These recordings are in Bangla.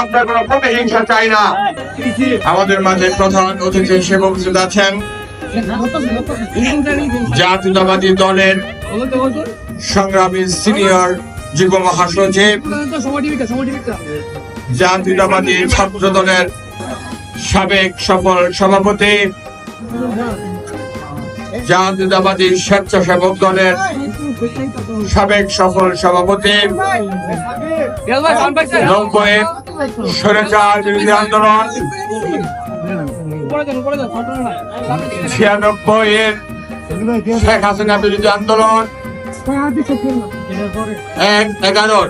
আমরা কোনো প্রতিহিংসা চাই না। আমাদের মাঝে প্রধান অতিথি হিসেবে উপস্থিত আছেন। জাতীয়তাবাদী দলের সংগ্রামী সিনিয়র যুব মহাসচিব। জাতীয়তাবাদী ছাত্র দলের সাবেক সফল সভাপতি। জাতীয়তাবাদী স্বেচ্ছাসেবক দলের সাবেক সফল সভাপতি। নব্বই স্বৈরাচার বিরোধী আন্দোলন। ছিয়ানব্বই এর শেখ হাসিনা বিরোধী আন্দোলন। এক এগারোর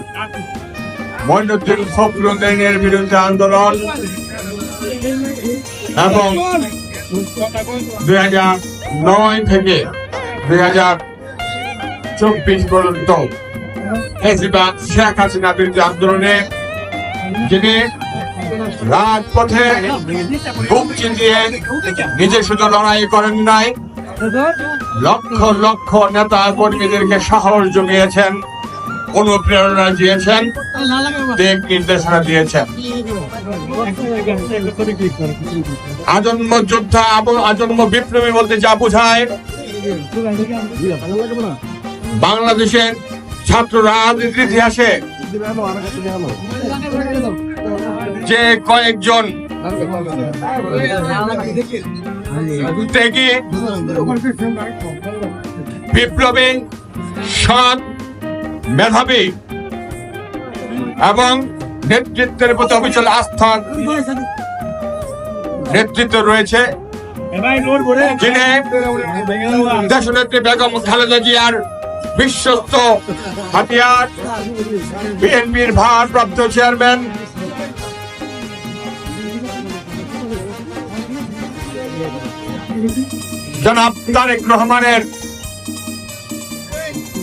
মইনুদ্দিন ফখরুদ্দিনের বিরুদ্ধে আন্দোলন। এবং দুই হাজার নয় থেকে দুই হাজার চব্বিশ পর্যন্ত শেখ হাসিনা বিরুদ্ধে আন্দোলনে যিনি রাজপথে বুক চিতিয়ে নিজে শুধু লড়াই করেন নাই, লক্ষ লক্ষ নেতা কর্মীদেরকে সাহস জুগিয়েছেন, অনুপ্রেরণা দিয়েছেন, দিক নির্দেশনা দিয়েছেন। আজন্ম যোদ্ধা আব- আজন্ম বিপ্লবী বলতে যা বোঝায়, বাংলাদেশের ছাত্র রাজনীতির ইতিহাসে যে কয়েকজন ত্যাগী বিপ্লবী সৎ মেধাবী এবং নেতৃত্বের প্রতি অবিচল আস্থা নেতৃত্ব রয়েছে যিনি দেশনেত্রী বেগম খালেদা জিয়ার বিশ্বস্ত হাতিয়ার বিএনপির ভারপ্রাপ্ত চেয়ারম্যান। জনাব তারেক রহমানের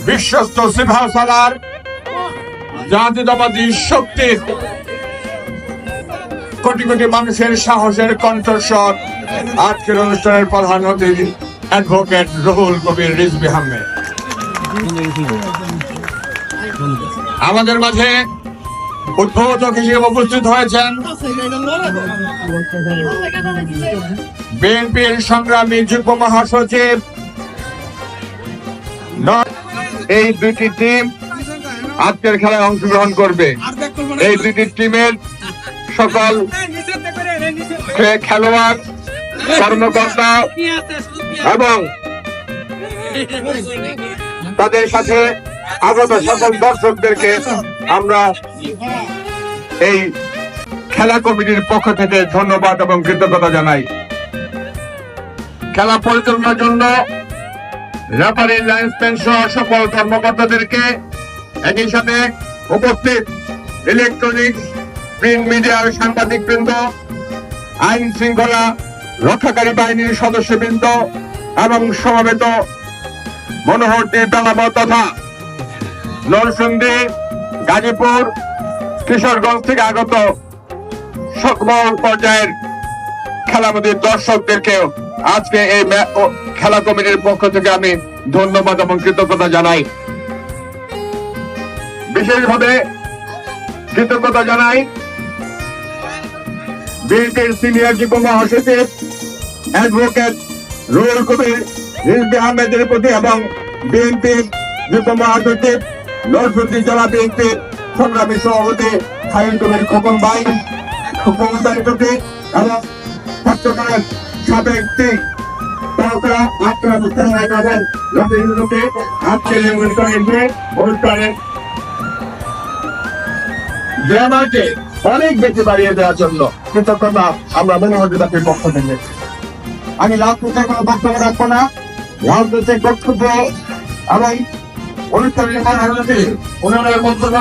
বিশ্বস্ত সিফা সালার জাতীয়তাবাদী শক্তির কোটি কোটি মানুষের সাহসের কণ্ঠস্বর। আজকের অনুষ্ঠানের প্রধান অতিথি অ্যাডভোকেট রহুল কবির রিজবি আহমেদ। আমাদের মাঝে উদ্বোধক হিসেবে উপস্থিত হয়েছেন বিএনপির সংগ্রামী যুগ্ম মহাসচিব। এই দুটি টিম আজকের খেলায় অংশগ্রহণ করবে। এই দুটি টিমের সকল খেলোয়াড়, কর্মকর্তা এবং তাদের সাথে আগত সকল দর্শকদেরকে আমরা এই খেলা কমিটির পক্ষ থেকে ধন্যবাদ এবং কৃতজ্ঞতা জানাই। খেলা পরিচালনার জন্য রেফারি লাইন্সম্যান সহ সকল কর্মকর্তাদেরকে একই সাথে উপস্থিত ইলেকট্রনিক্স প্রিন্ট মিডিয়ার সাংবাদিক বৃন্দ, আইন শৃঙ্খলা রক্ষাকারী বাহিনীর সদস্যবৃন্দ এবং সমবেত মনোহরটি তালাব তথা নরসিংদী, গাজীপুর, কিশোরগঞ্জ থেকে আগত সকল পর্যায়ের খেলামতির দর্শকদেরকেও আজকে এই খেলা কমিটির পক্ষ থেকে আমি ধন্যবাদ এবং কৃতজ্ঞতা জানাই। বিশেষভাবে কৃতজ্ঞতা জানাই বিএনপির সিনিয়র যুগ্ম মহাসচিব অ্যাডভোকেট রুহুল কবির। রিজবি আহমেদের প্রতি এবং বিএনপির যুগ্ম মহাসচিব নরসুদ্দিন জেলা বিএনপির সংগ্রামী সভাপতি খায়ুল কবির খোকন ভাই ক্ষমতার প্রতি এবং ছাত্রদলের সাবেক গ্রামারকে অনেক বেশি জন্য আমরা আমি রাজনীতির কোনো বক্তব্য রাখব না। রাজনৈতিক বক্তব্য এবং অনুষ্ঠানের মাধ্যমে ওনারা করবেন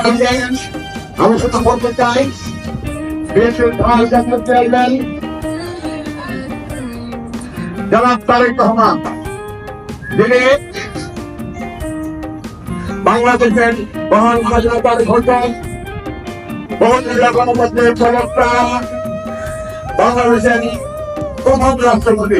আমি শুধু বলতে চাই যিনি বাংলাদেশের মহান স্বাধীনতার বহুদলীয় গণতন্ত্রের প্রবক্তা বাংলাদেশের প্রথম রাষ্ট্রপতি।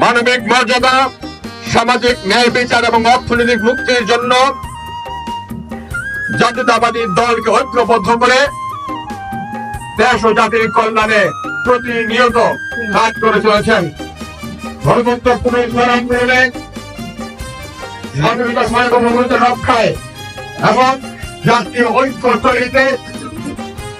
মানবিক মর্যাদা, সামাজিক ন্যায় বিচার এবং অর্থনৈতিক মুক্তির জন্য জাতীয়তাবাদী দলকে ঐক্যবদ্ধ করে দেশ ও জাতির কল্যাণে প্রতিনিয়ত কাজ করে চলেছেন। করে স্বাধীনতা সার্বভৌমত্ব রক্ষায় এবং জাতীয় ঐক্য তৈরিতে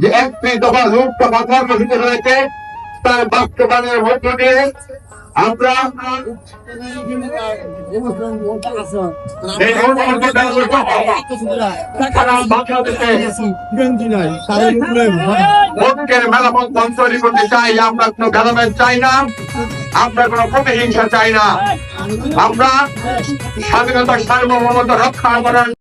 যে একটি দফা রূপকথা কর্মসূচি রয়েছে, তার বাস্তবায়নের মধ্য দিয়ে আমরা মেলামত তৈরি করতে আমরা কোনো চাই না, আমরা কোনো প্রতিহিংসা চাই না। আমরা স্বাধীনতা সার্বভৌমত্ব রক্ষা করার